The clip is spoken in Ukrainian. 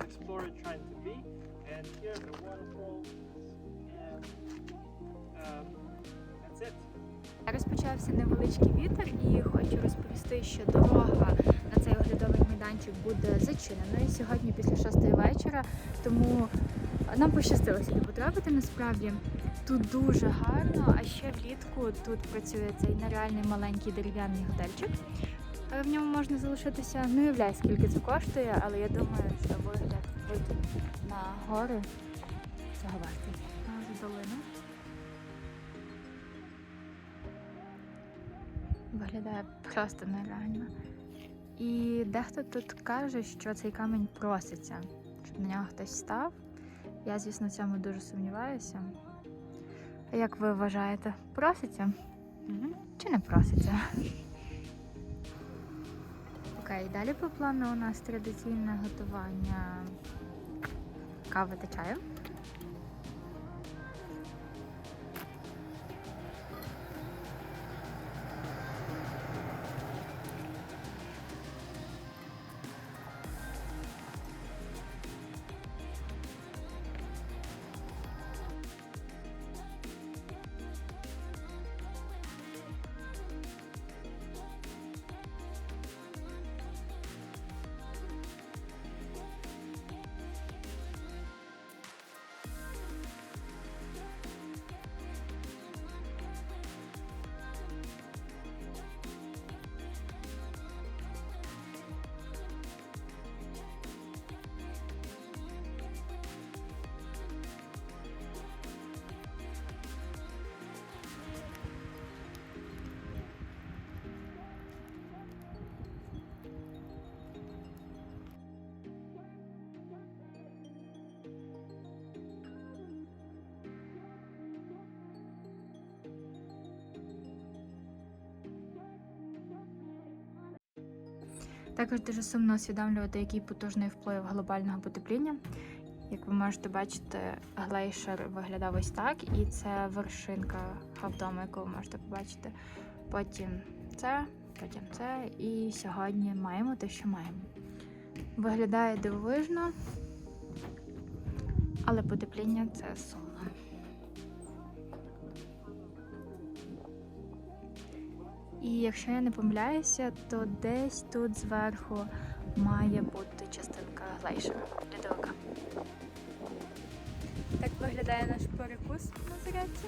explorer trying to be. And here the waterfalls. And um, that's it. Зараз почався невеличкий вітер і хочу розповісти, що дорога на цей оглядовий майданчик буде зачиненою сьогодні після шостої вечора. Тому нам пощастило сюди потрапити. Насправді тут дуже гарно, а ще влітку тут працює цей нереальний маленький дерев'яний готельчик. Е, В ньому можна залишитися. Не уявляю, скільки це коштує, але я думаю, що вигляд вид на гори цього вартий. З долину. Виглядає просто нереально. І дехто тут каже, що цей камінь проситься, щоб на нього хтось став. Я, звісно, в цьому дуже сумніваюся. А як ви вважаєте, проситься? Чи не проситься? Окей, далі по плану у нас традиційне готування кави та чаю. Також дуже сумно усвідомлювати, який потужний вплив глобального потепління. Як ви можете бачити, глейшер виглядав ось так, і це вершинка хавдому, яку ви можете побачити. Потім це, потім це, і сьогодні маємо те, що маємо. Виглядає дивовижно, але потепління це сумно. І якщо я не помиляюся, то десь тут зверху має бути частинка глейшера льодовика. Так виглядає наш перекус на зарядці.